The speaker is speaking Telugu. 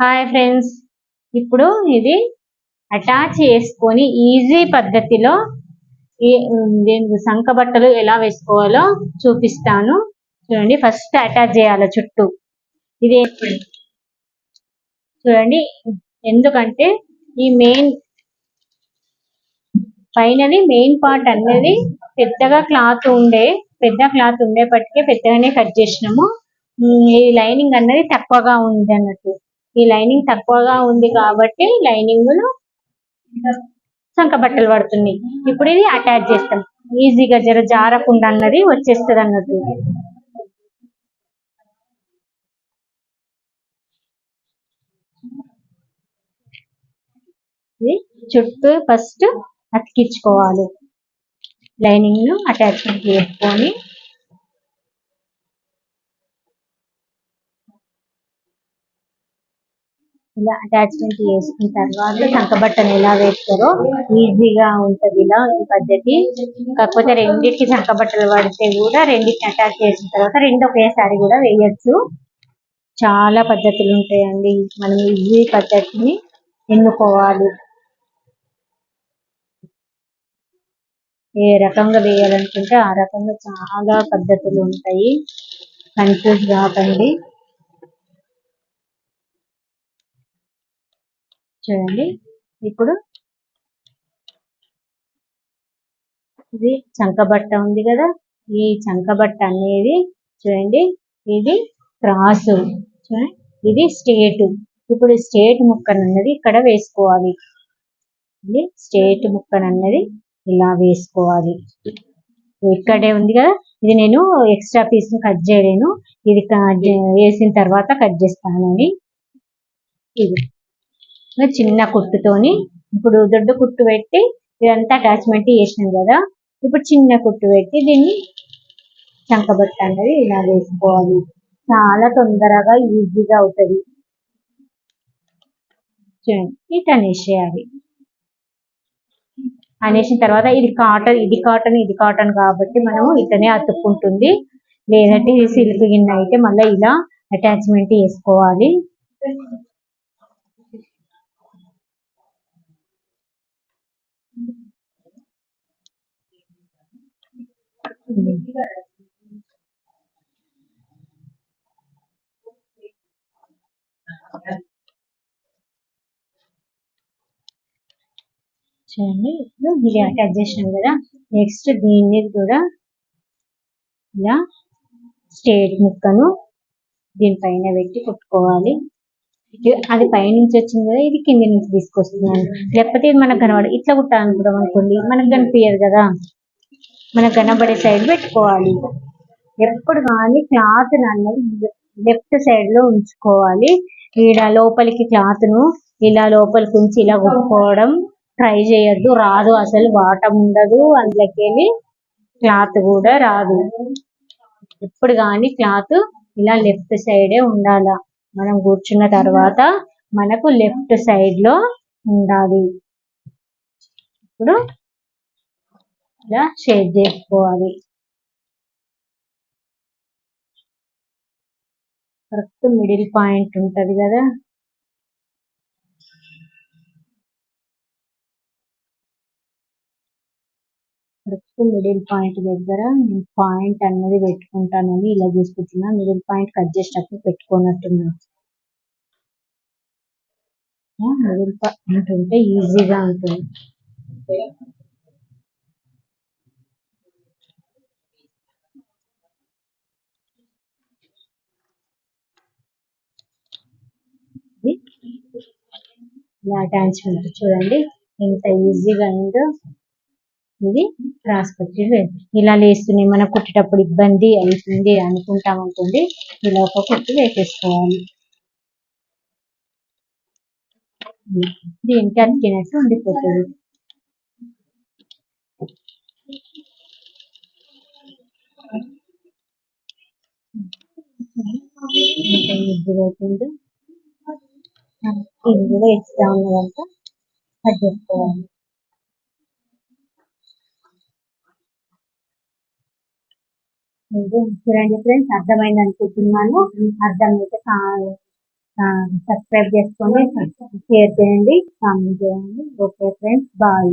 హాయ్ ఫ్రెండ్స్ ఇప్పుడు ఇది అటాచ్ చేసుకొని ఈజీ పద్ధతిలో ఈ దీనికి సంక బట్టలు ఎలా వేసుకోవాలో చూపిస్తాను. చూడండి ఫస్ట్ అటాచ్ చేయాలి చుట్టూ. ఇది చూడండి ఎందుకంటే ఈ మెయిన్ ఫైనలీ మెయిన్ పార్ట్ అనేది పెద్దగా క్లాత్ ఉండే పెద్ద క్లాత్ ఉండేపటికే పెద్దగానే కట్ చేసినాము. ఈ లైనింగ్ అన్నది తక్కువగా ఉంది అన్నట్టు. ఈ లైనింగ్ తక్కువగా ఉంది కాబట్టి లైనింగ్లో సంక బట్టలు పడుతున్నాయి. ఇప్పుడు ఇది అటాచ్ చేస్తాం. ఈజీగా జర జారకుండా అన్నది వచ్చేస్తుంది అన్నట్టు. ఇది. ఇది చుట్టూ ఫస్ట్ అతికించుకోవాలి. లైనింగ్ను అటాచ్మెంట్ చేసుకొని ఇలా అటాచ్మెంట్ చేసుకున్న తర్వాత సంకబట్టను ఎలా వేస్తారో ఈజీగా ఉంటది ఇలా ఈ పద్ధతి. కాకపోతే రెండింటికి సంకబట్టలు పడితే కూడా రెండింటిని అటాచ్ చేసిన తర్వాత రెండు ఒకేసారి కూడా వేయచ్చు. చాలా పద్ధతులు ఉంటాయండి. మనం ఈజీ పద్ధతిని ఎన్నుకోవాలి. ఏ రకంగా వేయాలనుకుంటే ఆ రకంగా చాలా పద్ధతులు ఉంటాయి. కన్ఫ్యూజ్ కాకండి. చూడండి ఇప్పుడు ఇది చంకబట్ట ఉంది కదా ఈ చంకబట్ట అనేది చూడండి ఇది క్రాస్. చూడండి ఇది స్టేట్. ఇప్పుడు స్టేట్ ముక్కనన్నది ఇక్కడ వేసుకోవాలి. ఇది స్టేట్ ముక్కనన్నది ఇలా వేసుకోవాలి. ఇక్కడే ఉంది కదా ఇది నేను ఎక్స్ట్రా పీస్ కట్ చేయలేను. ఇది వేసిన తర్వాత కట్ చేస్తానని. ఇది. చిన్న కుట్టుతోని ఇప్పుడు దొడ్డు కుట్టు పెట్టి ఇదంతా అటాచ్మెంట్ చేసినాం కదా ఇప్పుడు చిన్న కుట్టు పెట్టి దీన్ని చంకబట్ట అనేది ఇలా వేసుకోవాలి. చాలా తొందరగా ఈజీగా అవుతుంది. చూడండి ఇట్ అనేసేయాలి అనేసిన తర్వాత ఇది కాటన్ ఇది కాటన్ ఇది కాటన్ కాబట్టి మనం ఇతనే అతుక్కుంటుంది. లేదంటే ఇది సిల్క్ గిన్నె అయితే మళ్ళీ ఇలా అటాచ్మెంట్ చేసుకోవాలి. చూడండి ఇప్పుడు ఇది అటాచ్ చేసినాం కదా. నెక్స్ట్ దీన్ని కూడా ఇలా స్టేట్ ముక్కను దీనిపైన పెట్టి కుట్టుకోవాలి. అది పైనుంచి వచ్చింది కదా ఇది కింది నుంచి తీసుకొస్తున్నాను లేకపోతే ఇది మనకు కనబడ ఇట్లా కుట్టాలనుకుంటాం అనుకోండి మనకు కనిపించదు కదా. మనకు కనబడే సైడ్ పెట్టుకోవాలి. ఎప్పుడు కానీ క్లాత్ అన్నది లెఫ్ట్ సైడ్లో ఉంచుకోవాలి. ఈడ లోపలికి క్లాత్ను ఇలా లోపలికి ఉంచి ఇలా కుట్టుకోవడం ట్రై చేయొద్దు. రాదు అసలు వాటం ఉండదు. అందులోకి క్లాత్ కూడా రాదు. ఎప్పుడు కానీ క్లాత్ ఇలా లెఫ్ట్ సైడే ఉండాల. మనం కూర్చున్న తర్వాత మనకు లెఫ్ట్ సైడ్లో ఉండాలి. ఇప్పుడు ఇలా షేర్ చేసుకోవాలి. కరెక్ట్ మిడిల్ పాయింట్ ఉంటది కదా? కరెక్ట్ మిడిల్ పాయింట్ దగ్గర నేను పాయింట్ అన్నది పెట్టుకుంటానని ఇలా చేసుకుంటున్నా. మిడిల్ పాయింట్ కట్ చేసేటప్పుడు పెట్టుకున్నట్టున్నా మిడిల్ పాయింట్ ఉంటే ఈజీగా ఉంటుంది. ఇలా అటాచ్మెంట్ చూడండి. ఎంత ఈజీగా అయిందో ఇది క్రాస్ ఇలా లేస్తున్నాయి మనం కుట్టేటప్పుడు ఇబ్బంది అవుతుంది అనుకుంటాం అనుకోండి ఇలా ఒక కుట్టు వేసేసుకోవాలి. దీనికి అతికినట్టు ఉండిపోతుంది. ఇది కూడా ఎక్స్ట్రా ఉన్నదంతా కట్ చేసుకోవాలి. చూడండి ఫ్రెండ్స్ అర్థమైంది అనుకుంటున్నాను. అర్థమైతే కా- సబ్స్క్రైబ్ చేసుకోండి షేర్ చేయండి కామెంట్ చేయండి. Okay friends bye